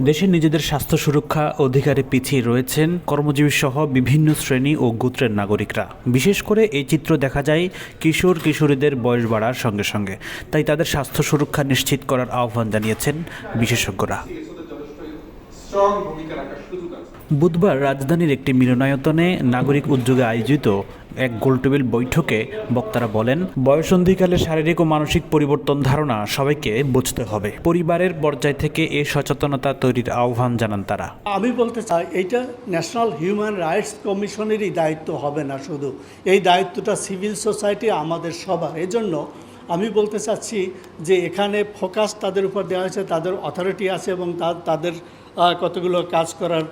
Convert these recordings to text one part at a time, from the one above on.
দেশে নিজেদের স্বাস্থ্য সুরক্ষা অধিকারে পিছিয়ে রয়েছেন কর্মজীবী সহ বিভিন্ন শ্রেণি ও গোত্রের নাগরিকরা। বিশেষ করে এই চিত্র দেখা যায় কিশোর কিশোরীদের বয়স বাড়ার সঙ্গে সঙ্গে। তাই তাদের স্বাস্থ্য সুরক্ষা নিশ্চিত করার আহ্বান জানিয়েছেন বিশেষজ্ঞরা। বুধবার রাজধানীর একটি মিলনায়তনে নাগরিক উদ্যোগে আয়োজিত এক গোলটেবিল বৈঠকে বক্তারা বলেন, বয়সন্ধিকালে শারীরিক ও মানসিক পরিবর্তন ধারণা সবাইকে বুঝতে হবে। পরিবারের পর্যায় থেকে এ সচেতনতা তৈরির আহ্বান জানান তারা। আমি বলতে চাই, এইটা ন্যাশনাল হিউম্যান রাইটস কমিশনেরই দায়িত্ব হবে না শুধু। এই দায়িত্বটা সিভিল সোসাইটি, আমাদের সবার। এজন্য আমি বলতে চাচ্ছি যে এখানে ফোকাস তাদের উপর দেওয়া হয়েছে, তাদের অথরিটি আছে এবং তাদের কতগুলো কাজ করার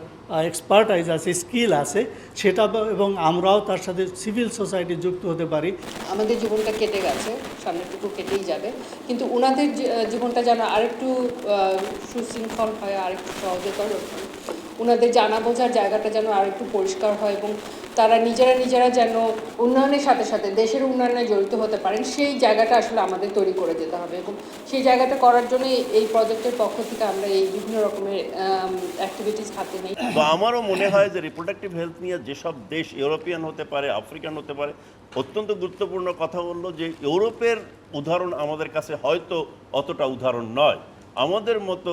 এক্সপার্টাইজ আছে স্কিল আছে, সেটা এবং আমরাও তার সাথে সিভিল সোসাইটি যুক্ত হতে পারি। আমাদের জীবনটা কেটে গেছে, সামনেটুকু কেটেই যাবে। কিন্তু ওনাদের জীবনটা যেন আরেকটু সুশৃঙ্খল হয়, আরেকটু সহজতর ওনাদের জানা বোঝার জায়গাটা যেন আরেকটু পরিষ্কার হয় এবং তারা নিজেরা নিজেরা যেন উন্নয়নের সাথে সাথে দেশের উন্নয়নে জড়িত হতে পারেন, সেই জায়গাটা আসলে আমাদের তৈরি করে যেতে হবে এবং সেই জায়গাটা করার জন্য এই প্রজেক্টের পক্ষ থেকে আমরা এই বিভিন্ন রকমের অ্যাক্টিভিটিস হাতে নিই। তো আমারও মনে হয় যে রিপ্রোডাক্টিভ হেলথ নিয়ে যেসব দেশ ইউরোপিয়ান হতে পারে, আফ্রিকান হতে পারে, অত্যন্ত গুরুত্বপূর্ণ কথা বলল যে ইউরোপের উদাহরণ আমাদের কাছে হয়তো অতটা উদাহরণ নয়। আমাদের মতো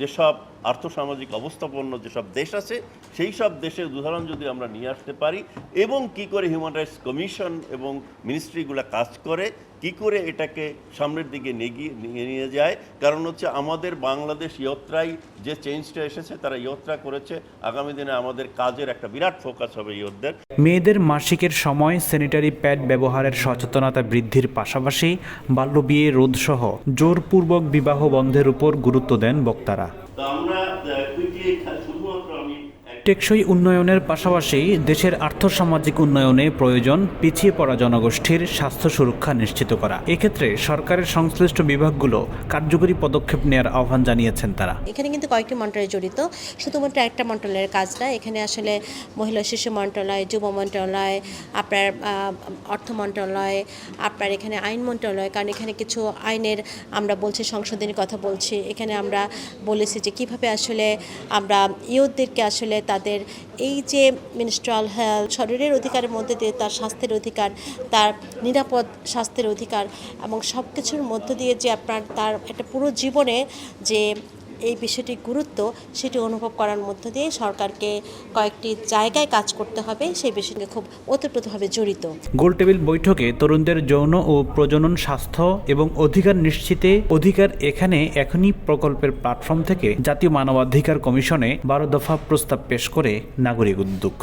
যেসব আর্থসামাজিক অবস্থাপন্ন যেসব দেশ আছে, সেই সব দেশের উদাহরণ যদি আমরা নিয়ে আসতে পারি, এবং কি করে হিউম্যান রাইটস কমিশন এবং মিনিস্ট্রিগুলো কাজ করে, কি করে এটাকে সামনের দিকে নিয়ে নিয়ে যায়, কারণ হচ্ছে আমাদের বাংলাদেশ ইয়ত্রাই যে চেঞ্জটা এসেছে, তারা ইয়ত্রা করেছে, আগামী দিনে আমাদের কাজের একটা বিরাট ফোকাস হবে ইয়তদের। মেয়েদের মাসিকের সময় স্যানিটারি প্যাড ব্যবহারের সচেতনতা বৃদ্ধির পাশাপাশি বাল্যবিয়ে রোধসহ জোরপূর্বক বিবাহ বন্ধের উপর গুরুত্ব দেন বক্তারা। তো আমরা কুইকলি শুধুমাত্র আমি টেকসই উন্নয়নের পাশাপাশি দেশের আর্থসামাজিক উন্নয়নে প্রয়োজন পিছিয়ে পড়া জনগোষ্ঠীর স্বাস্থ্য সুরক্ষা নিশ্চিত করা। এক্ষেত্রে সরকারের সংশ্লিষ্ট বিভাগগুলো কার্যকরী পদক্ষেপ নেওয়ার আহ্বান জানিয়েছেন তারা। এখানে কিন্তু কয়েকটি মন্ত্রণালয় জড়িত। শুধুমাত্র একটা মন্ত্রণালয়ের কাজ না এখানে আসলে মহিলা শিশু মন্ত্রণালয়, যুব মন্ত্রণালয়, আপনার অর্থ মন্ত্রণালয়, আপনার এখানে আইন মন্ত্রণালয়, কারণ এখানে কিছু আইনের আমরা বলছি, সংশোধনের কথা বলছি। এখানে আমরা বলেছি যে কীভাবে আসলে আমরা ইয়ুথদেরকে আসলে তাদের এই যে মিনিস্ট্রাল হেলথ, শরীরের অধিকারের মধ্যে দিয়ে তার স্বাস্থ্যের অধিকার, তার নিরাপদ স্বাস্থ্যের অধিকার এবং সব কিছুর মধ্য দিয়ে যে আপনার তার একটা পুরো জীবনে যে এই বিষয়টির গুরুত্ব সেটি অনুভব করার মধ্য দিয়ে সরকারকে কয়েকটি জায়গায় কাজ করতে হবে সেই বিষয়কে খুব ওতপ্রোতভাবে জড়িত। গোলটেবিল বৈঠকে তরুণদের যৌন ও প্রজনন স্বাস্থ্য এবং অধিকার নিশ্চিতে অধিকার এখানে এখনই প্রকল্পের প্ল্যাটফর্ম থেকে জাতীয় মানবাধিকার কমিশনে বারো দফা প্রস্তাব পেশ করে নাগরিক উদ্যোগ।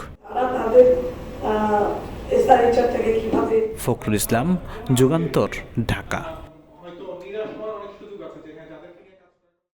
ফখরুল ইসলাম যুগান্তর ঢাকা।